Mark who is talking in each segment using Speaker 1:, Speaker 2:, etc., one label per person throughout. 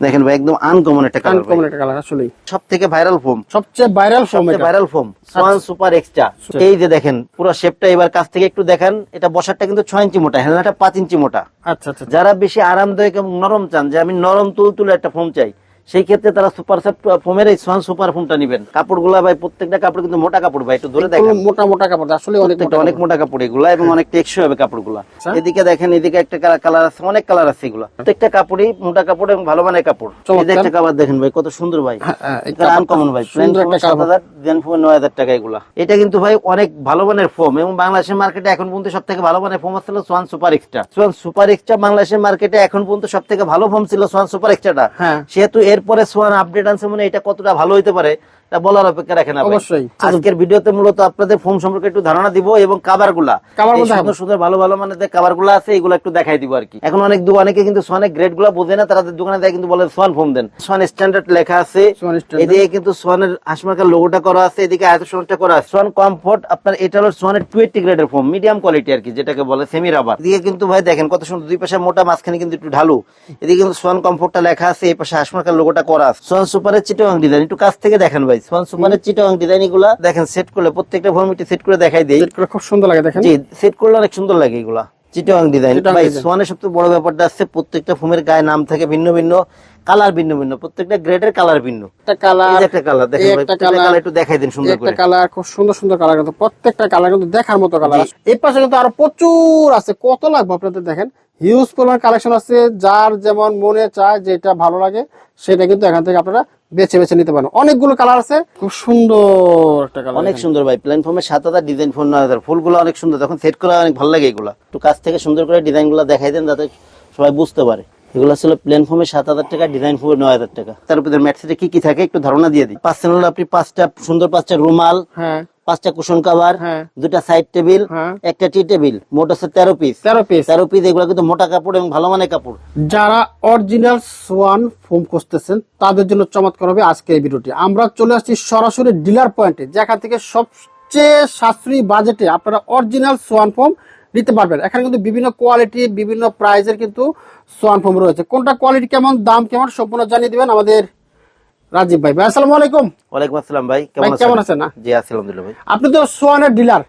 Speaker 1: দেখেন ভাই একদম আনকমন একটা কালার
Speaker 2: আনকমন একটা কালার
Speaker 1: আসলে সবথেকে ভাইরাল ফোম
Speaker 2: সবচেয়ে ভাইরাল ফোম এটা।
Speaker 1: Viral foam Swan super extra এই যে দেখেন পুরো শেপটা এবার কাছ থেকে একটু দেখেন এটা বসারটা কিন্তু ছয় ইঞ্চি মোটা হেলনাটা পাঁচ ইঞ্চি মোটা।
Speaker 2: আচ্ছা আচ্ছা
Speaker 1: যারা বেশি আরামদায়ক এবং নরম চান যে আমি নরম তুল তুলে একটা ফোম চাই সেই ক্ষেত্রে তারা সুপার ফোমের এই সোয়ান সুপার ফোমটা নিবেন। কাপড়গুলা ভাই প্রত্যেকটা কাপড় কিন্তু মোটা কাপড় ভাই একটু ধরে দেখেন।
Speaker 2: মোটা মোটা কাপড় আসলে অনেক
Speaker 1: অনেক মোটা কাপড় এগুলা এবং অনেক টেকসই হবে কাপড়গুলা।
Speaker 2: আচ্ছা।
Speaker 1: এদিকে দেখেন এদিকে একটা কালার আছে অনেক কালার আছে এগুলা। প্রত্যেকটা কাপড়ই মোটা কাপড় এবং ভালো মানের কাপড়। এই একটা কাপড় দেখেন ভাই কত সুন্দর ভাই।
Speaker 2: হ্যাঁ, হ্যাঁ,
Speaker 1: আনকমন ভাই
Speaker 2: একটা
Speaker 1: সাত। হাজার দেন ফোম নয় হাজার টাকা এগুলা। এটা কিন্তু ভাই অনেক ভালো মানের ফোম এবং বাংলাদেশের মার্কেটে এখন পর্যন্ত সব থেকে ভালো মানের ফোম ছিল Swan super extra. Swan super extra বাংলাদেশের মার্কেটে এখন পর্যন্ত সব থেকে ভালো ফোম ছিল সোয়ান সুপার এক্সট্রাটা।
Speaker 2: হ্যাঁ।
Speaker 1: সেহেতু এরপরে সোয়ান আপডেট আনছে মানে এটা কতটা ভালো হইতে পারে? তা বলার অপেক্ষা রাখে না ভাই।
Speaker 2: অবশ্যই।
Speaker 1: আজকের ভিডিওতে মূলত আপনাদের ফোম সম্পর্কে একটু ধারণা দিব এবং কাবারগুলা
Speaker 2: কাভার
Speaker 1: এই
Speaker 2: গুলো
Speaker 1: সুন্দর সুন্দর ভালো ভালো মানে কাবারগুলা আছে এগুলো একটু দেখাই দিব আর কি। এখন অনেক অনেকে কিন্তু সোয়ানের গ্রেডগুলা বোঝে না তাদের দোকানে দেয় কিন্তু বলে সোয়ান ফোম দেন। সোয়ান স্ট্যান্ডার্ড লেখা আছে। এদিকে কিন্তু সোয়ানের হাসমার্কার লোগোটা করা আছে এদিকে আয়ত সোয়ানটা করা আছে। সোয়ান কমফোর্ট আপনার এটা হলো সোয়ানের টুয়েন্টি গ্রেডের ফোম মিডিয়াম কোয়ালিটি আর কি যেটাকে বলে সেমি রাবার এদিকে কিন্তু ভাই দেখেন কত সুন্দর দুই পাশে মোটা মাঝখানে কিন্তু একটু ঢালু। এদিকে কিন্তু সোয়ান কমফোর্টটা লেখা আছে এই পাশে হাসমার্কার লোগোটা করা আছে। সোয়ান সুপারের চিটোয়াং ডিজাইন একটু কাছ থেকে দেখেন ভাই। সোয়ান সুপারের চিটোয়াং ডিজাইন এগুলা দেখেন সেট করলে প্রত্যেকটা ফর্মিটি সেট করে দেখাই দেই।
Speaker 2: সেট করে খুব সুন্দর লাগে দেখেন।
Speaker 1: জি সেট করলে অনেক সুন্দর লাগে এগুলা চিটোয়াং ডিজাইন ভাই সোয়ানের সবচেয়ে বড় ব্যাপারটা আছে প্রত্যেকটা ফোমের গায়ে নাম থাকে ভিন্ন ভিন্ন কালার ভিন্ন ভিন্ন প্রত্যেকটা গ্রেডের কালার ভিন্ন।
Speaker 2: একটা কালার
Speaker 1: একটা কালার দেখেন ভাই প্রত্যেকটা কালার একটু দেখাই দিন সুন্দর
Speaker 2: একটা কালার খুব সুন্দর সুন্দর কালার কিন্তু প্রত্যেকটা কালার কিন্তু দেখার মতো কালার এই পাশে কিন্তু আরও প্রচুর আছে কত লাগবে আপনাদের দেখেন? হিউজ পরিমাণ কালেকশন আছে যার যেমন মনে চায় যেটা ভালো লাগে সেটা কিন্তু এখান থেকে আপনারা বেছে বেছে নিতে পারেন অনেকগুলো কালার আছে খুব সুন্দর একটা কালার
Speaker 1: অনেক সুন্দর ভাই প্ল্যান ফর্মের সাত হাজার ডিজাইন ফোন নয় হাজার। ফুলগুলো অনেক সুন্দর তখন সেট করা অনেক ভালো লাগে এগুলো। একটু কাছ থেকে সুন্দর করে ডিজাইনগুলো দেখাই দেন যাতে সবাই বুঝতে পারে। এগুলো ছিল প্লেন ফর্মে সাত হাজার টাকা ডিজাইন ফর্মের নয় হাজার টাকা। তার উপরে ম্যাটসেটে কি কি থাকে একটু ধারণা দিয়ে দিই। পাঁচ আপনি পাঁচটা সুন্দর পাঁচটা রুমাল
Speaker 2: হ্যাঁ।
Speaker 1: পাঁচটা কুশন কাভার
Speaker 2: হ্যাঁ।
Speaker 1: দুটা সাইড টেবিল
Speaker 2: হ্যাঁ।
Speaker 1: একটা টি টেবিল মোট আছে তেরো পিস
Speaker 2: তেরো পিস
Speaker 1: তেরো পিস এগুলো কিন্তু মোটা কাপড় এবং ভালো মানের কাপড়।
Speaker 2: যারা অরিজিনাল সোয়ান ফোম খুঁজতেছেন তাদের জন্য চমৎকার হবে আজকে এই ভিডিওটি। আমরা চলে আসছি সরাসরি ডিলার পয়েন্টে যেখান থেকে সবচেয়ে সাশ্রয়ী বাজেটে আপনারা অরিজিনাল সোয়ান ফোম নিতে পারবেন। এখানে কিন্তু বিভিন্ন কোয়ালিটি বিভিন্ন প্রাইজের কিন্তু সোয়ান ফোম রয়েছে। কোনটা কোয়ালিটি কেমন দাম কেমন সম্পূর্ণ জানিয়ে দেবেন আমাদের রাজীব ভাই। ভাই আসসালামু আলাইকুম।
Speaker 1: ওয়ালাইকুম আসসালাম ভাই কেমন
Speaker 2: কেমন
Speaker 1: আছেন?
Speaker 2: আছেন না?
Speaker 1: জি আলহামদুলিল্লাহ ভাই।
Speaker 2: আপনি তো সোয়ানের ডিলার।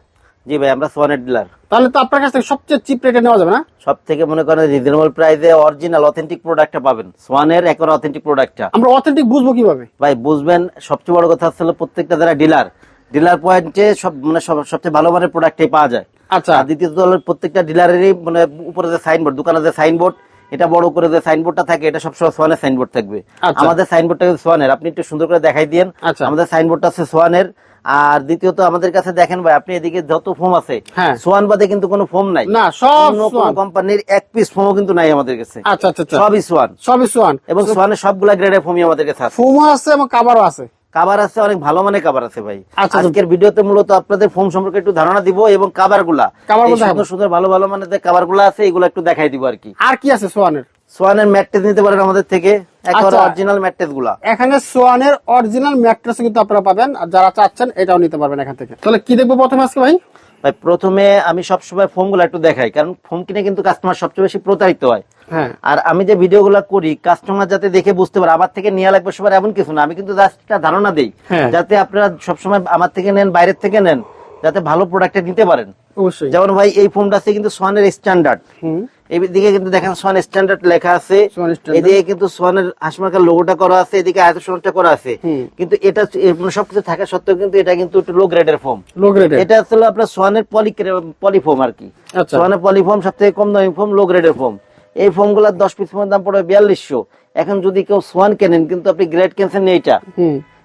Speaker 1: জি ভাই আমরা সোয়ানের ডিলার।
Speaker 2: তাহলে তো আপনার কাছ থেকে সবচেয়ে চিপ রেটে নেওয়া যাবে না?
Speaker 1: সব থেকে মনে করেন রিজনেবল প্রাইসে অরিজিনাল অথেন্টিক প্রোডাক্টটা পাবেন। সোয়ানের এখন অথেন্টিক প্রোডাক্টটা
Speaker 2: আমরা অথেন্টিক বুঝব কীভাবে?
Speaker 1: ভাই বুঝবেন সবচেয়ে বড় কথা হচ্ছে প্রত্যেকটা যারা ডিলার ডিলার পয়েন্টে সব মানে সব- সবচেয়ে ভালো মানের প্রোডাক্টই পাওয়া যায়।
Speaker 2: আচ্ছা।
Speaker 1: দ্বিতীয়ত প্রত্যেকটা ডিলারেরই মানে উপরে যে সাইনবোর্ড দোকানে যে সাইনবোর্ড এটা বড় করে যে সাইনবোর্ডটা থাকে এটা সবসময় সোয়ানের সাইনবোর্ড থাকবে।
Speaker 2: আচ্ছা।
Speaker 1: আমাদের সাইনবোর্ডটা কিন্তু সোয়ানের। আপনি একটু সুন্দর করে দেখাই দিন
Speaker 2: আচ্ছা।
Speaker 1: আমাদের সাইনবোর্ডটা আছে সোয়ানের। আর দ্বিতীয়ত আমাদের কাছে দেখেন ভাই আপনি এদিকে যত ফোম আছে
Speaker 2: হ্যাঁ।
Speaker 1: সোয়ান বাদে কিন্তু কোনো ফোম নাই।
Speaker 2: না সব
Speaker 1: কোম্পানির এক পিস ফোমও কিন্তু নাই আমাদের কাছে।
Speaker 2: আচ্ছা আচ্ছা আচ্ছা।
Speaker 1: সবই সোয়ান।
Speaker 2: সবই সোয়ান।
Speaker 1: এবং সোয়ানের সবগুলা গ্রেডের ফোমই আমাদের কাছে আছে।
Speaker 2: ফোমও আছে এবং কাবারও আছে।
Speaker 1: কাবার আছে অনেক ভালো মানে কাবার আছে ভাই।
Speaker 2: আচ্ছা,
Speaker 1: আজকের ভিডিওতে মূলত আপনাদের ফোন সম্পর্কে একটু ধারণা দিব এবং
Speaker 2: কাবারগুলা।
Speaker 1: সুন্দর সুন্দর ভালো ভালো মানে কাবারগুলা আছে এগুলো একটু দেখাই দিব আর কি।
Speaker 2: আর কি আছে সোয়ানের?
Speaker 1: সোয়ানের ম্যাট্রেস নিতে পারেন আমাদের থেকে। একেবারে
Speaker 2: আচ্ছা।
Speaker 1: অরিজিনাল ম্যাট্রেসগুলা।
Speaker 2: এখানে সোয়ানের অরিজিনাল ম্যাট্রেস কিন্তু আপনারা পাবেন আর যারা চাচ্ছেন এটাও নিতে পারবেন এখান থেকে। তাহলে কি দেখব প্রথমে আজকে ভাই?
Speaker 1: ভাই প্রথমে আমি সবসময় ফোনগুলা একটু দেখাই কারণ ফোন কিনে কিন্তু কাস্টমার সবচেয়ে বেশি প্রতারিত হয়।
Speaker 2: হ্যাঁ।
Speaker 1: আর আমি যে ভিডিওগুলো করি কাস্টমার যাতে দেখে বুঝতে পারে আমার থেকে নেওয়া লাগবে সবার এমন কিছু না আমি কিন্তু জাস্ট একটা ধারণা দেই
Speaker 2: হ্যাঁ।
Speaker 1: যাতে আপনারা সবসময় আমার থেকে নেন বাইরের থেকে নেন যাতে ভালো প্রোডাক্টটা নিতে পারেন।
Speaker 2: অবশ্যই।
Speaker 1: যেমন ভাই এই ফোনটা আছে কিন্তু সোয়ানের স্ট্যান্ডার্ড এদিকে কিন্তু দেখেন সোয়ান স্ট্যান্ডার্ড লেখা আছে। এদিকে কিন্তু সোয়ানের হাসমার্কার লোগোটা করা আছে এদিকে করা আছে। কিন্তু এটা সবকিছু থাকা সত্ত্বেও কিন্তু এটা কিন্তু একটু লো গ্রেডের ফোম
Speaker 2: লো গ্রেডের
Speaker 1: এটা আসলে আপনার সোয়ানের পলি পলিফোম আর কি।
Speaker 2: আচ্ছা।
Speaker 1: সোয়ানের পলিফোম সব থেকে কম দামি ফোম লো গ্রেডের ফোম এই ফোমগুলার দশ পিস ফোমের দাম পড়বে বিয়াল্লিশশো। এখন যদি কেউ সোয়ান কেনেন কিন্তু আপনি গ্রেড কিনছেন এইটা।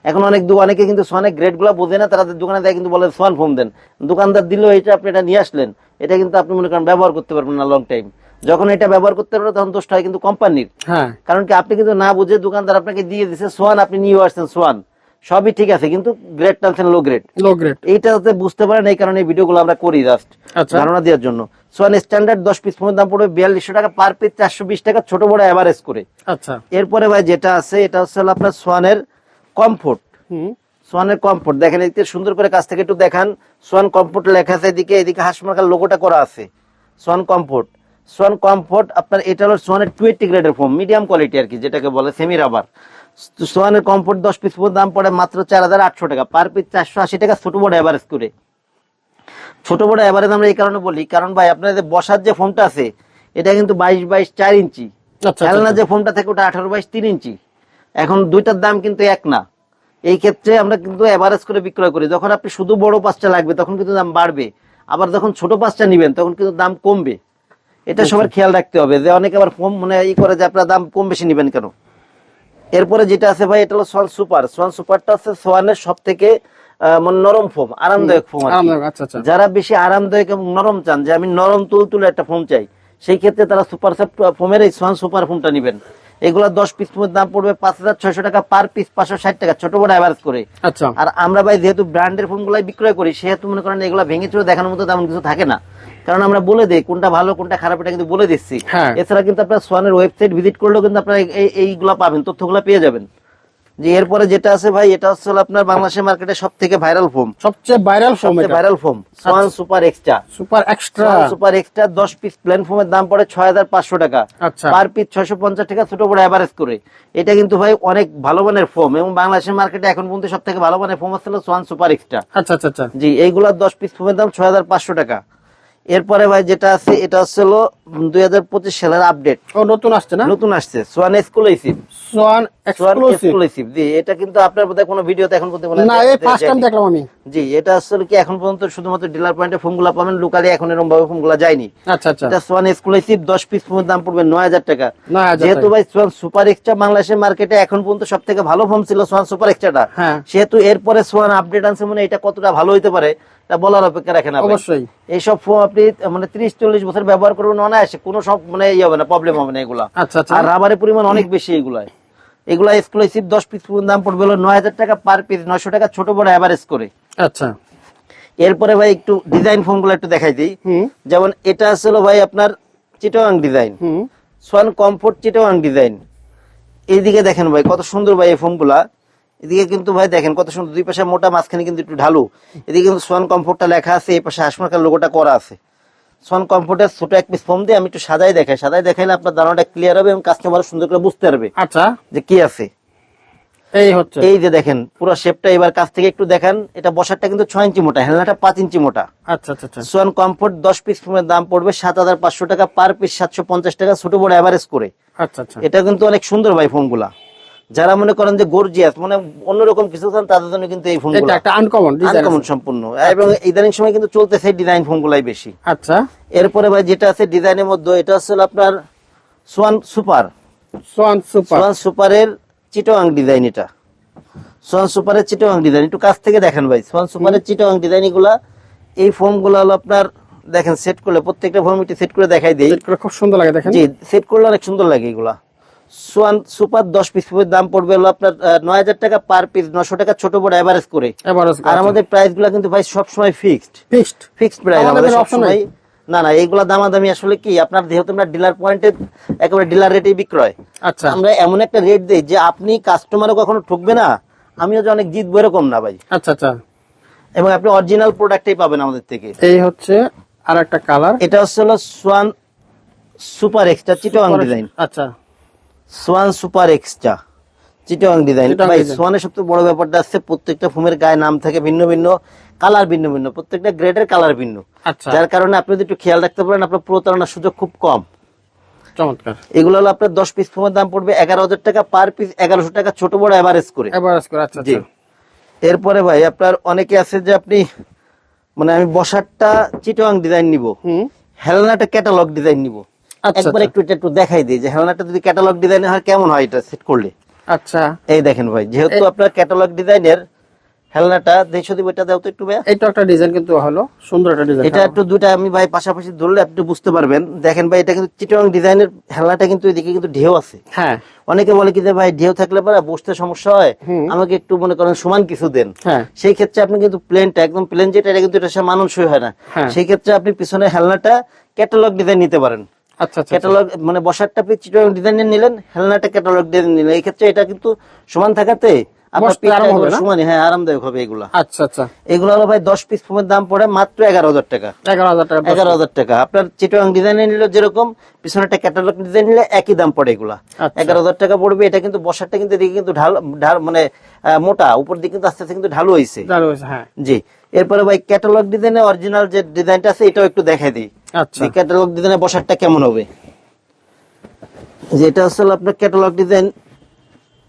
Speaker 1: এখন অনেক অনেকে কিন্তু সোয়ানের গ্রেডগুলা বোঝে না তারা দোকানে দেয় কিন্তু বলে সোয়ান ফোম দেন। দোকানদার দিলেও এটা আপনি এটা নিয়ে আসলেন। এটা কিন্তু আপনি মনে করেন ব্যবহার করতে পারবেন না লং টাইম যখন এটা ব্যবহার করতে পারবেন তখন দোষটা হয় কিন্তু কোম্পানির
Speaker 2: হ্যাঁ।
Speaker 1: কারণ কি আপনি কিন্তু না বুঝে দোকানদার আপনাকে দিয়ে দিচ্ছে সোয়ান আপনি নিয়ে আসছেন সোয়ান। সবই ঠিক আছে কিন্তু গ্রেড টানছেন লো গ্রেড
Speaker 2: লো গ্রেড
Speaker 1: এইটা যাতে বুঝতে পারেন এই কারণে এই ভিডিওগুলো আমরা করি জাস্ট
Speaker 2: আচ্ছা।
Speaker 1: ধারণা দেওয়ার জন্য। সোয়ান স্ট্যান্ডার্ড দশ পিস ফোনের দাম পড়বে বিয়াল্লিশশো টাকা পার পিস চারশো বিশ টাকা ছোট বড় অ্যাভারেজ করে।
Speaker 2: আচ্ছা।
Speaker 1: এরপরে ভাই যেটা আছে এটা হচ্ছে আপনার সোয়ানের কমফোর্ট।
Speaker 2: হুম।
Speaker 1: সোয়ানের কমফোর্ট। দেখেন এদিকে সুন্দর করে কাছ থেকে একটু দেখান। সোয়ান কমফোর্ট লেখা আছে এদিকে এদিকে হাসমার্কার লোগোটা করা আছে। Schwann comfort. সোয়ান কমফোর্ট আপনার এটা হলো সোয়ানের টুয়েন্টি গ্রেডের ফোম মিডিয়াম কোয়ালিটি আর কি যেটাকে বলে সেমি রাবার সোয়ানের কমফোর্ট দশ পিস দাম পড়ে মাত্র চার হাজার আটশো টাকা। পার পিস চারশো আশি টাকা ছোট বড় অ্যাভারেজ করে। ছোট বড় অ্যাভারেজ আমরা এই কারণে বলি কারণ ভাই আপনার যে বসার যে ফোমটা আছে এটা কিন্তু বাইশ বাইশ চার ইঞ্চি।
Speaker 2: আচ্ছা,
Speaker 1: খেলনা
Speaker 2: আচ্ছা।
Speaker 1: যে ফোমটা থাকে ওটা আঠারো বাইশ তিন ইঞ্চি। এখন দুইটার দাম কিন্তু এক না। এই ক্ষেত্রে আমরা কিন্তু এভারেজ করে বিক্রয় করি। যখন আপনি শুধু বড় পাঁচটা লাগবে তখন কিন্তু দাম বাড়বে। আবার যখন ছোট পাঁচটা নিবেন তখন কিন্তু দাম কমবে। এটা সবার খেয়াল রাখতে হবে যে অনেকে আবার ফোম মানে ই করে যে আপনার দাম কম বেশি নিবেন কেন। এরপরে যেটা আছে ভাই এটা হলো সোয়ান সুপার সোয়ান সুপারটা হচ্ছে সোয়ানের সব থেকে মানে নরম ফোম আরামদায়ক ফোম
Speaker 2: আচ্ছা, আচ্ছা।
Speaker 1: যারা বেশি আরামদায়ক এবং নরম চান যে আমি নরম তুল তুলে একটা ফোম চাই সেই ক্ষেত্রে তারা সুপার ফোমের এই সোয়ান সুপার ফোমটা নেবেন। এগুলো দশ পিস দাম পড়বে পাঁচ হাজার ছয়শো টাকা পার পিস পাঁচশো ষাট টাকা ছোট বড় অ্যাভারেজ করে।
Speaker 2: আচ্ছা।
Speaker 1: আর আমরা ভাই যেহেতু ব্র্যান্ডের ফোন গুলাই বিক্রয় করি সেহেতু মনে করেন এগুলো ভেঙে চুরে দেখানোর মতো তেমন কিছু থাকে না। কারণ আমরা বলে দিই কোনটা ভালো কোনটা খারাপ এটা কিন্তু বলে দিচ্ছি।
Speaker 2: হ্যাঁ।
Speaker 1: এছাড়া কিন্তু আপনার সোয়ানের ওয়েবসাইট ভিজিট করলেও কিন্তু আপনারা এই- এই- এইগুলা পাবেন তথ্যগুলো পেয়ে যাবেন। যে এরপরে যেটা আছে ভাই এটা হচ্ছে আপনার বাংলাদেশের মার্কেটে সব থেকে ভাইরাল ফোম
Speaker 2: সবচেয়ে viral foam
Speaker 1: viral foam Swan super extra
Speaker 2: super extra
Speaker 1: super extra দশ পিস প্লেন ফোমের দাম পড়ে ছয় হাজার পাঁচশো টাকা।
Speaker 2: আচ্ছা।
Speaker 1: পার পিস ছয়শো পঞ্চাশ টাকা ছোট বড় অ্যাভারেজ করে। এটা কিন্তু ভাই অনেক ভালো মানের ফোম এবং বাংলাদেশের মার্কেটে এখন পর্যন্ত সব থেকে ভালো মানের ফোম হচ্ছে সোয়ান সুপার এক্সট্রা
Speaker 2: আচ্ছা আচ্ছা আচ্ছা।
Speaker 1: জি এইগুলার দশ পিস ফোমের দাম ছয় হাজার পাঁচশো টাকা। এরপরে ভাই যেটা আছে এটা হচ্ছে হলো দুই হাজার পঁচিশ সালের আপডেট
Speaker 2: নতুন আসছে না?
Speaker 1: নতুন আসছে সোয়ান এক্সক্লুসিভ
Speaker 2: সোয়ান এক্সক্লুসিভ
Speaker 1: জি এটা কিন্তু আপনার বোধহয় কোনো ভিডিওতে এখন পর্যন্ত পারেন
Speaker 2: না এই ফার্স্ট টাইম দেখলাম আমি।
Speaker 1: জি এটা আসলে কি এখন পর্যন্ত শুধুমাত্র ডিলার পয়েন্টে ফোনগুলো পাবেন? লোকালি এখন এরকম ভাবে ফোনগুলো যায়নি।
Speaker 2: আচ্ছা আচ্ছা।
Speaker 1: এটা সোয়ান এক্সক্লুসিভ দশ পিস ফোনের দাম পড়বে নয় হাজার টাকা। যেহেতু ভাই সোয়ান সুপার এক্সট্রা বাংলাদেশের মার্কেটে এখন পর্যন্ত সব থেকে ভালো ফোন ছিল সোয়ান সুপার এক্সট্রাটা
Speaker 2: হ্যাঁ।
Speaker 1: সেহেতু এরপরে সোয়ান আপডেট আনছে মানে এটা কতটা ভালো হইতে পারে তা বলার অপেক্ষা রাখে না ভাই।
Speaker 2: অবশ্যই।
Speaker 1: এইসব ফোন আপনি মানে ত্রিশ চল্লিশ বছর ব্যবহার করবেন অনায়াসে কোনো সব মানে ইয়ে হবে না প্রবলেম হবে না এগুলা।
Speaker 2: আচ্ছা আচ্ছা।
Speaker 1: আর রাবারের পরিমাণ অনেক বেশি এগুলায়। এগুলা এক্সক্লুসিভ দশ পিস দাম পড়বে হলো নয় হাজার টাকা পার পিস নয়শো টাকা ছোট বড় অ্যাভারেজ করে।
Speaker 2: আচ্ছা।
Speaker 1: এরপরে ভাই একটু ডিজাইন ফোনগুলো একটু দেখাই দিই। যেমন এটা আসলে ভাই আপনার চিটোয়াং ডিজাইন
Speaker 2: হুম।
Speaker 1: সোয়ান কমফোর্ট চিটোয়াং ডিজাইন এইদিকে দেখেন ভাই কত সুন্দর ভাই এই ফোনগুলা। এদিকে কিন্তু ভাই দেখেন কত সুন্দর দুই পাশে মোটা মাঝখানে কিন্তু একটু ঢালু। এদিকে কিন্তু সোয়ান কমফোর্টটা লেখা আছে এই পাশে হাসমার্কার লোগোটা করা আছে। সোয়ান কমফোর্টের ছোট এক পিস ফোন দিয়ে আমি একটু সাদাই দেখাই। সাদাই দেখাইলে আপনার ধারণাটা ক্লিয়ার হবে এবং কাস্টমার সুন্দর করে বুঝতে পারবে
Speaker 2: আচ্ছা।
Speaker 1: যে কি আছে।
Speaker 2: এই হচ্ছে।
Speaker 1: এই যে দেখেন পুরো শেপটা এবার কাছ থেকে একটু দেখেন। এটা বসারটা কিন্তু ছয় ইঞ্চি মোটা হেলনাটা পাঁচ ইঞ্চি মোটা।
Speaker 2: আচ্ছা আচ্ছা আচ্ছা।
Speaker 1: সোয়ান কমফোর্ট দশ পিস ফোনের দাম পড়বে সাত হাজার পাঁচশো টাকা পার পিস সাতশো পঞ্চাশ টাকা ছোট বড় অ্যাভারেজ করে।
Speaker 2: আচ্ছা আচ্ছা।
Speaker 1: এটা কিন্তু অনেক সুন্দর ভাই ফোনগুলা যারা মনে করেন যে গর্জিয়াস মানে অন্যরকম কিছু চান তাদের জন্য কিন্তু এই
Speaker 2: এটা
Speaker 1: ফোনগুলো
Speaker 2: একটা আনকমন
Speaker 1: আনকমন সম্পূর্ণ। এবং ইদানিং সময় কিন্তু চলতেছে ডিজাইন ফোনগুলাই বেশি।
Speaker 2: আচ্ছা।
Speaker 1: এরপরে ভাই যেটা আছে ডিজাইনের মধ্যে এটা হচ্ছে আপনার Swan super
Speaker 2: Swan super
Speaker 1: Swan সুপারের চিটোয়াং ডিজাইন এটা। সোয়ান সুপারের চিটোয়াং ডিজাইন একটু কাছ থেকে দেখেন ভাই সোয়ান সুপারের চিটোয়াং ডিজাইন এগুলা এই ফোমগুলো হলো আপনার দেখেন সেট করলে প্রত্যেকটা একটু সেট করে দেখাই দিই।
Speaker 2: খুব সুন্দর লাগে দেখেন।
Speaker 1: জি সেট করলে অনেক সুন্দর লাগে এগুলা। সুপার দশ পিস দাম পড়বে হলো আপনার নয় হাজার টাকা পার পিস নশো টাকা ছোট বড় এভারেজ করে। আর আমাদের প্রাইসগুলা কিন্তু ভাই সবসময় ফিক্সড
Speaker 2: ফিক্সড
Speaker 1: ফিক্সড প্রাইস
Speaker 2: আমাদের
Speaker 1: সবসময় না না এইগুলা দামাদামি আসলে কি আপনার যেহেতু আমরা ডিলার পয়েন্টে একেবারে ডিলার রেটেই বিক্রয়।
Speaker 2: আচ্ছা।
Speaker 1: আমরা এমন একটা রেট দেই যে আপনি কাস্টমারও কখনো ঠকবে না আমিও যে অনেক জিতবো এরকম না ভাই।
Speaker 2: আচ্ছা আচ্ছা।
Speaker 1: এবং আপনি অরিজিনাল প্রোডাক্টই পাবেন আমাদের থেকে।
Speaker 2: এই হচ্ছে আর একটা কালার
Speaker 1: এটা হচ্ছে হলো সোয়ান সুপার এক্সট্রা চিটোয়াং ডিজাইন
Speaker 2: আচ্ছা।
Speaker 1: সোয়ান সুপার এক্সট্রা চিটোয়াং ডিজাইন ভাই। সোয়ানের সবচেয়ে বড় ব্যাপারটা আছে প্রত্যেকটা ফোমের গায়ে নাম থাকে ভিন্ন ভিন্ন কালার ভিন্ন ভিন্ন প্রত্যেকটা গ্রেডের কালার ভিন্ন।
Speaker 2: আচ্ছা।
Speaker 1: যার কারণে আপনি যদি একটু খেয়াল রাখতে পারেন আপনার প্রতারণার সুযোগ খুব কম।
Speaker 2: চমৎকার।
Speaker 1: এগুলো হলো আপনার দশ পিস ফোমের দাম পড়বে এগারো হাজার টাকা পার পিস এগারোশো টাকা ছোট বড় এভারেজ করে।
Speaker 2: এবার করে আচ্ছা
Speaker 1: জি।
Speaker 2: আচ্ছা।
Speaker 1: এরপরে ভাই আপনার অনেকে আছে যে আপনি মানে আমি বসারটা চিটোয়াং ডিজাইন নিব।
Speaker 2: হুম।
Speaker 1: হেলনাটা ক্যাটালগ ডিজাইন নিব। একবার
Speaker 2: আচ্ছা।
Speaker 1: একটু এটা একটু দেখাই দিই যে হেলনাটা যদি ক্যাটালগ ডিজাইনের হয় কেমন হয় এটা সেট করলে?
Speaker 2: আচ্ছা।
Speaker 1: এই দেখেন ভাই যেহেতু আপনার ক্যাটালগ ডিজাইনের হেলনাটা দেড়শো দিব এটা দাও তো একটু ভাইয়া।
Speaker 2: এইটা একটা ডিজাইন কিন্তু হলো সুন্দর একটা ডিজাইন
Speaker 1: এটা একটু দুইটা আমি ভাই পাশাপাশি ধরলে আপনি বুঝতে পারবেন। দেখেন ভাই এটা কিন্তু চিটোয়াং ডিজাইনের হেলনাটা কিন্তু এদিকে কিন্তু ঢেউ আছে।
Speaker 2: হ্যাঁ।
Speaker 1: অনেকে বলে কি যে ভাই ঢেউ থাকলে পরে বসতে সমস্যা হয়? আমাকে একটু মনে করেন সমান কিছু দেন।
Speaker 2: হ্যাঁ।
Speaker 1: সেই ক্ষেত্রে আপনি কিন্তু প্লেনটা একদম প্লেন যেটা এটা কিন্তু এটা সে মানানসই হয় না।
Speaker 2: হ্যাঁ।
Speaker 1: সেই ক্ষেত্রে আপনি পিছনে হেলনাটা ক্যাটালগ ডিজাইন নিতে পারেন।
Speaker 2: আচ্ছা আচ্ছা
Speaker 1: ক্যাটালগ মানে বসারটা আপনি চিটোয়াং ডিজাইনের নিলেন হেলনাটা ক্যাটালগ ডিজাইন নিলেন। এই ক্ষেত্রে এটা কিন্তু সমান থাকাতে আপনার
Speaker 2: বসতে হবে
Speaker 1: সমানই হ্যাঁ আরামদায়ক হবে এগুলা।
Speaker 2: আচ্ছা আচ্ছা।
Speaker 1: এগুলো হলো ভাই দশ পিস ফোমের দাম পড়ে মাত্র এগারো হাজার টাকা।
Speaker 2: এগারো হাজার টাকা দশ
Speaker 1: এগারো হাজার টাকা। আপনার চিটোয়াং ডিজাইন নিলে যেরকম পিছনে একটা ক্যাটালগ ডিজাইন নিলে একই দাম পড়ে এগুলা।
Speaker 2: আচ্ছা।
Speaker 1: এগারো হাজার টাকা পড়বে এটা কিন্তু বসারটা কিন্তু এদিকে কিন্তু ঢাল ঢাল মানে মোটা উপর দিকে কিন্তু আস্তে আস্তে কিন্তু ঢালু হয়েছে,
Speaker 2: হ্যাঁ।
Speaker 1: জি। এরপরে ভাই ক্যাটালগ ডিজাইনে অরিজিনাল যে ডিজাইনটা আছে এটাও একটু দেখাই দিই।
Speaker 2: আচ্ছা।
Speaker 1: ক্যাটালগ ডিজাইনের বসারটা কেমন হবে? যে এটা হচ্ছে হলো আপনার ক্যাটালগ ডিজাইন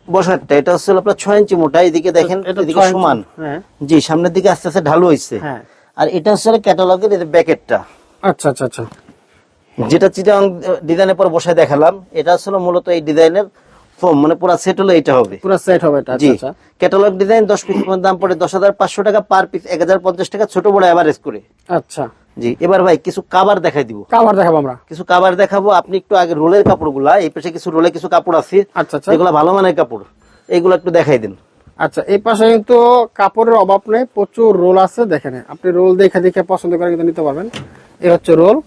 Speaker 1: বসারটা এটা হচ্ছে আপনার ছয় ইঞ্চি মোটা এদিকে দেখেন এদিকে সমান।
Speaker 2: হ্যাঁ।
Speaker 1: জি সামনের দিকে আস্তে আস্তে ঢালু হয়েছে
Speaker 2: হ্যাঁ।
Speaker 1: আর এটা হচ্ছে ক্যাটালগের ব্যাকেটটা।
Speaker 2: আচ্ছা আচ্ছা আচ্ছা।
Speaker 1: যেটা চিটাং ডিজাইনের পর বসায় দেখালাম এটা আসলে মূলত এই ডিজাইনের ফোম মানে পুরো সেট হলো এটা হবে।
Speaker 2: পুরো সেট হবে এটা আচ্ছা আচ্ছা।
Speaker 1: ক্যাটালগ ডিজাইন দশ পিস দাম পড়ে দশ হাজার পাঁচশো টাকা পার পিস এক হাজার পঞ্চাশ টাকা ছোট বড় এভারেজ করে।
Speaker 2: আচ্ছা।
Speaker 1: জি এবার ভাই কিছু কাবার দেখাই দিব।
Speaker 2: কাভার দেখাবো আমরা।
Speaker 1: কিছু কাবার দেখাবো আপনি একটু আগে রোলের কাপড়গুলা এই পাশে কিছু রোলে কিছু কাপড় আছে
Speaker 2: আচ্ছা আচ্ছা।
Speaker 1: যেগুলো ভালো মানের কাপড় এইগুলো একটু দেখাই দিন।
Speaker 2: আচ্ছা এই পাশে কিন্তু কাপড়ের অভাব নেই প্রচুর রোল আছে দেখেন। আপনি রোল দেখে দেখে পছন্দ করে কিন্তু নিতে পারবেন। এই হচ্ছে রোল।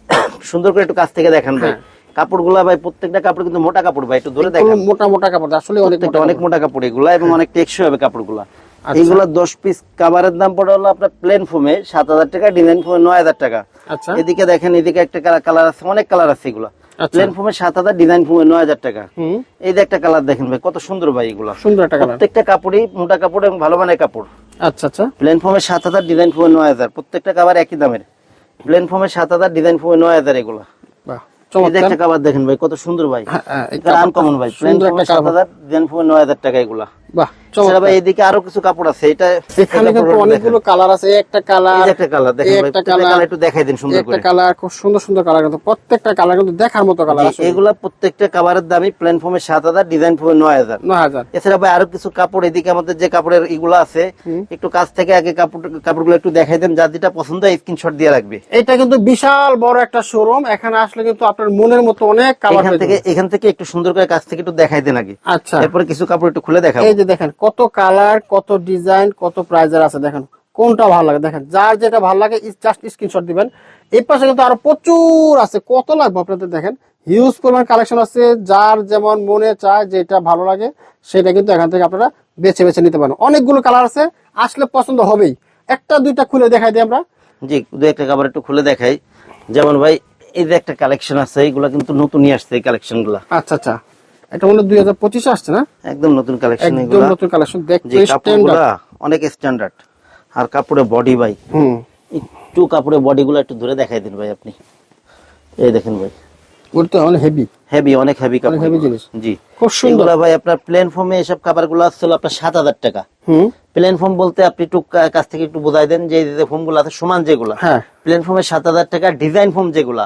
Speaker 1: সুন্দর করে একটু কাছ থেকে দেখান ভাই।
Speaker 2: হ্যাঁ।
Speaker 1: কাপড়গুলা ভাই প্রত্যেকটা কাপড় কিন্তু মোটা কাপড় ভাই একটু ধরে দেখেন।
Speaker 2: মোটা মোটা কাপড় আসলে অনেক
Speaker 1: অনেক মোটা কাপড় এগুলা এবং অনেক টেকসই হবে কাপড়গুলা।
Speaker 2: আচ্ছা।
Speaker 1: এইগুলা দশ পিস কাভারের দাম পড়ে হলো আপনার প্লেন ফোমে সাত হাজার টাকা ডিজাইন ফোমে নয় হাজার টাকা।
Speaker 2: আচ্ছা।
Speaker 1: এদিকে দেখেন এদিকে একটা কালার আছে অনেক কালার আছে এগুলা।
Speaker 2: আচ্ছা।
Speaker 1: প্লেন ফোমে সাত হাজার ডিজাইন ফোমে নয় হাজার টাকা।
Speaker 2: হুম।
Speaker 1: এই যে একটা কালার দেখেন ভাই কত সুন্দর ভাই এগুলা।
Speaker 2: সুন্দর একটা কালার
Speaker 1: প্রত্যেকটা কাপড়ই মোটা কাপড় এবং ভালো মানের কাপড়।
Speaker 2: আচ্ছা আচ্ছা।
Speaker 1: প্লেন ফোমে সাত হাজার ডিজাইন ফোমে নয় হাজার প্রত্যেকটা কাবার একই দামের। প্লেন ফোমে সাত হাজার ডিজাইন ফোমে নয় হাজার এগুলা
Speaker 2: বাহ
Speaker 1: এই যে
Speaker 2: চমৎকার
Speaker 1: একটা কাবার দেখেন ভাই কত সুন্দর ভাই।
Speaker 2: কমন হ্যাঁ,
Speaker 1: আনকমন ভাই প্লেন
Speaker 2: সুন্দর
Speaker 1: ফোমে
Speaker 2: একটা
Speaker 1: সাত
Speaker 2: কাপড়।
Speaker 1: হাজার ডিজাইন নয় হাজার টাকা এগুলা।
Speaker 2: বাহ।
Speaker 1: এদিকে আরও কিছু কাপড় আছে এটা
Speaker 2: এখানে কিন্তু অনেকগুলো কালার আছে একটা কালার
Speaker 1: একটা কালার দেখেন
Speaker 2: একটা কালার
Speaker 1: একটু দেখাই দিন সুন্দর
Speaker 2: একটা
Speaker 1: করে।
Speaker 2: কালার খুব সুন্দর সুন্দর কালার কিন্তু প্রত্যেকটা কালার কিন্তু দেখার মতো কালার আছে
Speaker 1: এগুলা প্রত্যেকটা কাভারের দামই সাত হাজার ডিজাইন হাজার। এছাড়া ভাই আরও কিছু কাপড় এদিকে আমাদের যে কাপড়ের এগুলো আছে একটু কাছ থেকে আগে কাপড় কাপড়গুলো একটু দেখাই দেন যার যেটা পছন্দ হয় স্ক্রিনশট দিয়ে রাখবে।
Speaker 2: এটা কিন্তু বিশাল বড় একটা শোরুম এখানে আসলে কিন্তু আপনার মনের মতো অনেক কালার
Speaker 1: এখান থেকে এখান থেকে একটু সুন্দর করে কাছ থেকে একটু দেখাই দেন আগে।
Speaker 2: আচ্ছা।
Speaker 1: এরপরে কিছু কাপড় একটু খুলে দেখাবো।
Speaker 2: এই যে দেখেন কত কালার কত ডিজাইন কত প্রাইজের আছে দেখেন। কোনটা ভালো লাগে? দেখেন যার যেটা ভালো লাগে জাস্ট স্ক্রিনশট দিবেন। এই পাশে কিন্তু আরও প্রচুর আছে। কত লাগবে আপনাদের দেখেন? হিউজ পরিমাণ কালেকশন আছে। যার যেমন মনে চায় যেটা ভালো লাগে সেটা কিন্তু এখান থেকে আপনারা বেছে বেছে নিতে পারেন। অনেকগুলো কালার আছে। আসলে পছন্দ হবেই। একটা দুইটা খুলে দেখাই দিই আমরা।
Speaker 1: জি দু একটা কাপড় একটু খুলে দেখাই। যেমন ভাই এই যে একটা কালেকশন আছে এইগুলা কিন্তু নতুনই আসছে এই কালেকশনগুলা।
Speaker 2: আচ্ছা আচ্ছা। এটা মনে দুই হাজার পঁচিশে আসছে না?
Speaker 1: একদম নতুন কালেকশন
Speaker 2: একদম নতুন কালেকশন দেখতে
Speaker 1: অনেক স্ট্যান্ডার্ড আর কাপড়ের বডি ভাই
Speaker 2: হুম।
Speaker 1: একটু গুলো একটু ধরে দেখাই দিন ভাই আপনি। এই দেখেন ভাই।
Speaker 2: ওটা অনেক হেভি
Speaker 1: হেভি অনেক হেভি কাপড়
Speaker 2: heavy জিনিস।
Speaker 1: জি।
Speaker 2: খুব সুন্দর।
Speaker 1: ভাই আপনার প্লেন ফর্মে এসব কাপড়গুলো আসছিল আপনার সাত হাজার টাকা।
Speaker 2: হুম।
Speaker 1: প্লেন ফর্ম বলতে আপনি একটু কাছ থেকে একটু বোঝাই দেন যে ফর্মগুলো আছে সমান যেগুলা।
Speaker 2: হ্যাঁ।
Speaker 1: প্লেন ফর্মে সাত হাজার টাকা ডিজাইন ফর্ম যেগুলা।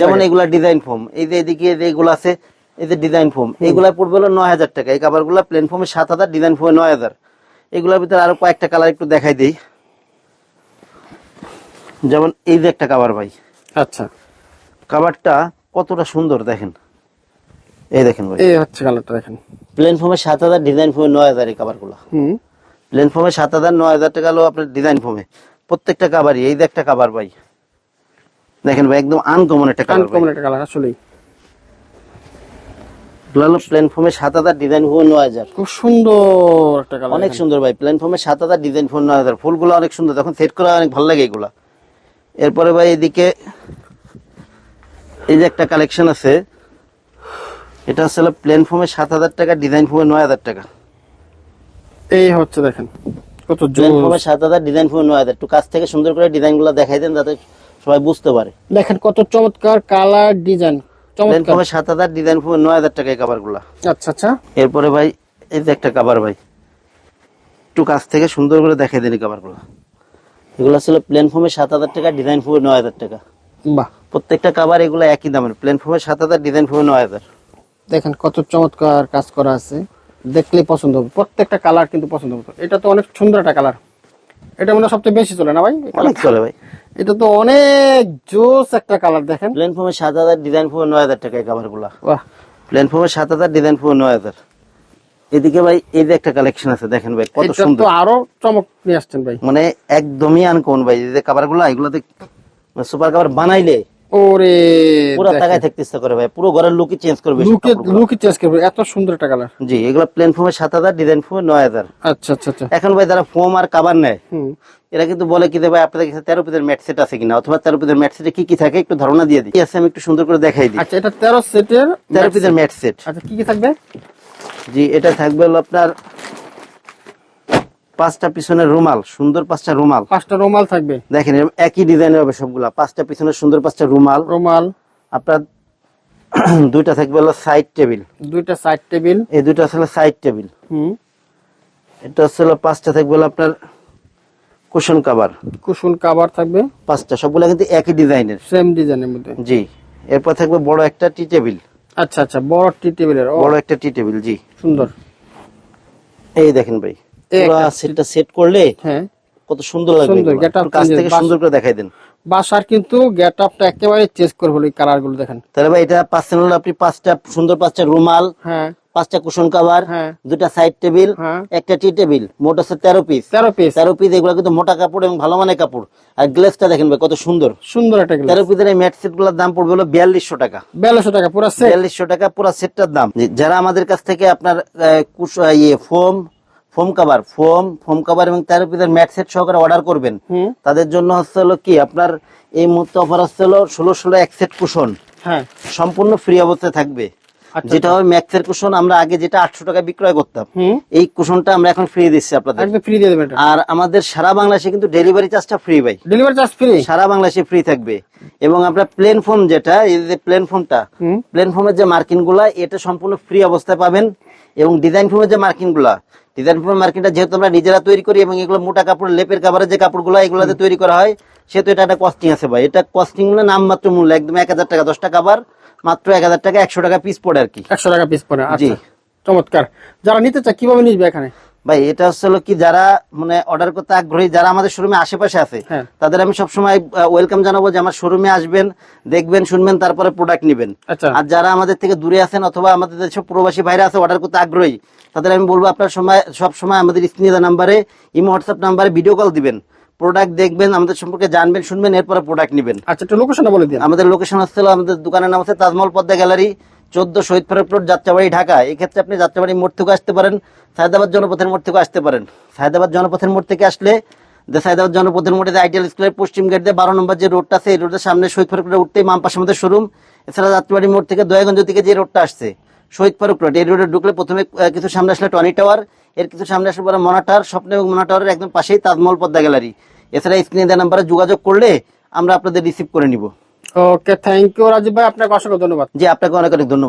Speaker 1: যেমন এগুলা ডিজাইন ফর্ম এই যে এদিকে যে এগুলো আছে এই যে ডিজাইন ফর্ম এগুলা পড়বে হলো নয় হাজার টাকা। এই কাপড়গুলা প্লেন ফর্মে সাত হাজার ডিজাইন ফর্মে নয় হাজার। এগুলোর ভিতরে আরও কয়েকটা কালার একটু দেখাই দিই। যেমন এই যে একটা কাবার ভাই।
Speaker 2: আচ্ছা।
Speaker 1: কাবারটা কতটা সুন্দর দেখেন। এই দেখেন ভাই।
Speaker 2: এই হচ্ছে কালারটা দেখেন।
Speaker 1: প্লেন ফর্মে সাত হাজার ডিজাইন ফর্মে নয় হাজার এই কাবারগুলা।
Speaker 2: হুম।
Speaker 1: প্লেন ফর্মে সাত হাজার নয় হাজার টাকা হলো আপনার ডিজাইন ফর্মে প্রত্যেকটা কাবারই এই যে একটা কাবার ভাই। দেখেন ভাই একদম আনকমন একটা কালার
Speaker 2: আনকমন একটা কালার আসলেই।
Speaker 1: হলো প্লেন সাত হাজার ডিজাইন ফর্মে নয় হাজার।
Speaker 2: খুব সুন্দর একটা কালার
Speaker 1: অনেক সুন্দর ভাই প্লেন সাত হাজার ডিজাইন ফোন নয় হাজার। ফুলগুলো অনেক সুন্দর তখন সেট করা অনেক ভালো লাগে এগুলা। এরপরে ভাই এদিকে এই যে একটা কালেকশন আছে এটা হচ্ছে প্লেন ফর্মে সাত হাজার টাকা ডিজাইন নয় হাজার টাকা।
Speaker 2: এই হচ্ছে দেখেন কত
Speaker 1: সাত হাজার ডিজাইন নয় হাজার। একটু কাছ থেকে সুন্দর করে দেখাই দেন যাতে সবাই বুঝতে পারে।
Speaker 2: দেখেন কত চমৎকার কালার ডিজাইন চমৎকার।
Speaker 1: সাত হাজার ডিজাইন নয় হাজার টাকা এই কাবারগুলা
Speaker 2: আচ্ছা আচ্ছা।
Speaker 1: এরপরে ভাই এই যে একটা কাবার ভাই। একটু কাছ থেকে সুন্দর করে দেখাই দেন এই কাবারগুলা এগুলো ছিল প্লেন ফর্মে সাত হাজার টাকা ডিজাইন নয় হাজার টাকা।
Speaker 2: বাহ।
Speaker 1: প্রত্যেকটা কাবার এগুলো একই দামের। প্লেন ফর্মে সাত হাজার ডিজাইন নয় হাজার।
Speaker 2: দেখেন কত চমৎকার কাজ করা আছে। দেখলেই পছন্দ হবে। প্রত্যেকটা কালার কিন্তু পছন্দ হবে। এটা তো অনেক সুন্দর একটা কালার এটা মনে সবচেয়ে বেশি চলে না ভাই?
Speaker 1: অনেক চলে ভাই।
Speaker 2: এটা তো অনেক জোস একটা কালার দেখেন।
Speaker 1: প্লেন ফর্মে সাত হাজার ডিজাইন ফর্মে নয় হাজার টাকা এই
Speaker 2: কাভারগুলা
Speaker 1: প্লেন ফর্মে সাত হাজার ডিজাইন ফর্মে নয় হাজার। এদিকে ভাই এই যে একটা কালেকশন আছে দেখেন ভাই কত সুন্দর।
Speaker 2: আরও চমক নিয়ে আসছেন ভাই।
Speaker 1: মানে একদমই আনকমন ভাই এই যে কাভারগুলা এগুলোতে সুপার কাভার বানাইলে
Speaker 2: ওরে
Speaker 1: পুরো টাকায় থাকতে ইচ্ছা করে ভাই পুরো ঘরের লুকই চেঞ্জ করবে এসব
Speaker 2: লুকে
Speaker 1: কাপড়গুলো।
Speaker 2: চেঞ্জ করবে এত সুন্দর একটা কালার
Speaker 1: জি এগুলো প্লেন ফোমে সাত হাজার ডিজাইন ফোমে নয় হাজার।
Speaker 2: আচ্ছা আচ্ছা আচ্ছা।
Speaker 1: এখন ভাই যারা ফোম আর কাবার নেয়
Speaker 2: হুম।
Speaker 1: এরা কিন্তু বলে কি ভাই আপনাদের কাছে তেরো পিসের ম্যাট সেট আছে কিনা? অথবা তেরো পিসের ম্যাট সেটে কি কি থাকে? একটু ধারণা দিয়ে দিই। আছে আমি একটু সুন্দর করে দেখাই দিই।
Speaker 2: আচ্ছা এটা তেরো সেটের
Speaker 1: তেরো পিসের ম্যাট সেট
Speaker 2: আচ্ছা কি কি থাকবে?
Speaker 1: জি এটা থাকবে হলো আপনার পাঁচটা পিছনের রুমাল সুন্দর পাঁচটা রুমাল।
Speaker 2: পাঁচটা রুমাল থাকবে।
Speaker 1: দেখেন একই ডিজাইনের হবে সবগুলা। পাঁচটা পিছনের সুন্দর পাঁচটা রুমাল।
Speaker 2: রুমাল।
Speaker 1: আপনার দুইটা থাকবে হলো সাইড টেবিল
Speaker 2: দুইটা সাইড টেবিল
Speaker 1: এই দুইটা আসলে সাইড টেবিল
Speaker 2: হুম।
Speaker 1: এটা আসলে পাঁচটা থাকবে হলো আপনার কুশন কাভার
Speaker 2: কুশন কাভার থাকবে।
Speaker 1: পাঁচটা সবগুলা কিন্তু একই ডিজাইনের
Speaker 2: সেম ডিজাইনের মধ্যে।
Speaker 1: জি। এরপর থাকবে বড় একটা টি টেবিল
Speaker 2: আচ্ছা আচ্ছা বড় টি টেবিলের
Speaker 1: বড় একটা টি টেবিল জি।
Speaker 2: সুন্দর।
Speaker 1: এই দেখেন ভাই। পুরো সেটটা সেট করলে
Speaker 2: হ্যাঁ।
Speaker 1: কত সুন্দর লাগবে কাছ থেকে সুন্দর করে দেখাই দেন।
Speaker 2: বাসার কিন্তু গেট আপটা একেবারে চেঞ্জ করে হলো এই কালারগুলো দেখেন।
Speaker 1: তাহলে ভাই এটা আপনি পাঁচটা সুন্দর পাঁচটা রুমাল
Speaker 2: হ্যাঁ।
Speaker 1: পাঁচটা কুশন কাভার
Speaker 2: হ্যাঁ।
Speaker 1: দুটা সাইড টেবিল। একটা টি টেবিল মোট আছে তেরো পিস
Speaker 2: তেরো পিস
Speaker 1: তেরো পিস এগুলো কিন্তু মোটা কাপড় এবং ভালো মানের কাপড়। আর গ্লেসটা দেখেন ভাই কত সুন্দর।
Speaker 2: সুন্দর একটা
Speaker 1: তেরো পিসের এই ম্যাট সেটগুলোর দাম পড়বে হলো বিয়াল্লিশশো টাকা।
Speaker 2: বিয়াল্লিশশো টাকা পুরো
Speaker 1: বিয়াল্লিশশো টাকা পুরো সেটটার দাম। যারা আমাদের কাছ থেকে আপনার ইয়ে foam foam cover foam foam cover এবং তেরো পিসের ম্যাট সেট সহকারে অর্ডার করবেন। তাদের জন্য হচ্ছে হলো কি আপনার এই মুহূর্তে অফার হচ্ছে হলো ষোলো ষোলো এক সেট কুশন
Speaker 2: হ্যাঁ।
Speaker 1: সম্পূর্ণ ফ্রি অবস্থায় থাকবে।
Speaker 2: আচ্ছা,
Speaker 1: যেটা হবে ম্যাক্সের কুশন আমরা আগে যেটা আটশো টাকা বিক্রয় করতাম এই কুশনটা আমরা এখন ফ্রি দিচ্ছি আপনাদের।
Speaker 2: ফ্রি দিয়ে দেবেন
Speaker 1: আর আমাদের সারা বাংলাদেশে কিন্তু ডেলিভারি চার্জটা ফ্রি ভাই।
Speaker 2: ডেলিভারি চার্জ ফ্রি
Speaker 1: সারা বাংলাদেশে ফ্রি থাকবে। এবং আপনার প্লেন ফোম যেটা এই যে প্লেন ফোমটা প্লেন ফোমের যে মার্কিনগুলা এটা সম্পূর্ণ ফ্রি অবস্থায় পাবেন। এবং ডিজাইন ফোমের যে মার্কিনগুলা ডিজাইন ফোমের মার্কিনটা যেহেতু আমরা নিজেরা তৈরি করি এবং এগুলো মোটা কাপড় লেপের কাপড়ের যে কাপড়গুলো এগুলোতে তৈরি করা হয় সেহেতু এটা একটা কস্টিং আছে ভাই। এটা কস্টিং নাম মাত্র মূল্য একদম এক হাজার টাকা দশটা কাবার মাত্র এক হাজার টাকা একশো টাকা পিস পড়ে আর কি।
Speaker 2: একশো টাকা পিস পড়ে
Speaker 1: জি।
Speaker 2: আচ্ছা চমৎকার। যারা নিতে চায় কীভাবে নিবে এখানে?
Speaker 1: ভাই এটা হচ্ছে হলো কি যারা মানে অর্ডার করতে আগ্রহী যারা আমাদের শোরুমে আশেপাশে আছে
Speaker 2: হ্যাঁ।
Speaker 1: তাদের আমি সবসময় ওয়েলকাম জানাব যে আমার শোরুমে আসবেন দেখবেন শুনবেন তারপরে প্রোডাক্ট নেবেন।
Speaker 2: আচ্ছা।
Speaker 1: আর যারা আমাদের থেকে দূরে আছেন অথবা আমাদের যেসব প্রবাসী ভাইরা আছে অর্ডার করতে আগ্রহী তাদের আমি বলব আপনার সময় সব সময় আমাদের স্ক্রিনে নাম্বারে ইমো হোয়াটসঅ্যাপ নাম্বারে ভিডিও কল দিবেন। প্রোডাক্ট দেখবেন আমাদের সম্পর্কে জানবেন শুনবেন এরপরে প্রোডাক্ট নেবেন।
Speaker 2: আচ্ছা একটু লোকেশনটা বলে দিন।
Speaker 1: আমাদের লোকেশন হচ্ছে আমাদের দোকানের নাম হচ্ছে তাজমহল পদ্মা গ্যালারি চোদ্দ শহীদ ফারুক রোড যাত্রাবাড়ি ঢাকা এই ক্ষেত্রে আপনি যাত্রাবাড়ি মোড় থেকে আসতে পারেন, সায়দাবাদ জনপথের মোড় থেকে আসতে পারেন। সায়দাবাদ জনপথের মোড় থেকে আসলে যে সায়দাবাদ জনপথের মোড়ে আইডিয়াল স্কুলের পশ্চিম গেট দিয়ে বারো নম্বর যে রোডটা আছে, এই রোডের সামনে শহীদ ফারুক রোড উঠতেই মাম পাশে আমাদের শোরুম। এছাড়া যাত্রাবাড়ি মোড় থেকে দয়াগঞ্জ থেকে যে রোডটা আসছে, শহীদ ফারুক রোড, এই রোডে ঢুকলে প্রথমে কিছু সামনে আসলে টনি টাওয়ার, এর কিছু সামনে আসলে পরে মনা টাওয়ার, স্বপ্ন এবং মনা টাওয়ারের একদম পাশেই তাজমহল পদ্মা গ্যালারি। এছাড়া স্ক্রিনে দেওয়া নাম্বারে যোগাযোগ করলে আমরা আপনাদের রিসিভ করে নিব।
Speaker 2: ওকে থ্যাংক ইউ রাজীব ভাই আপনাকে অসংখ্য ধন্যবাদ।
Speaker 1: জি আপনাকে অনেক অনেক ধন্যবাদ।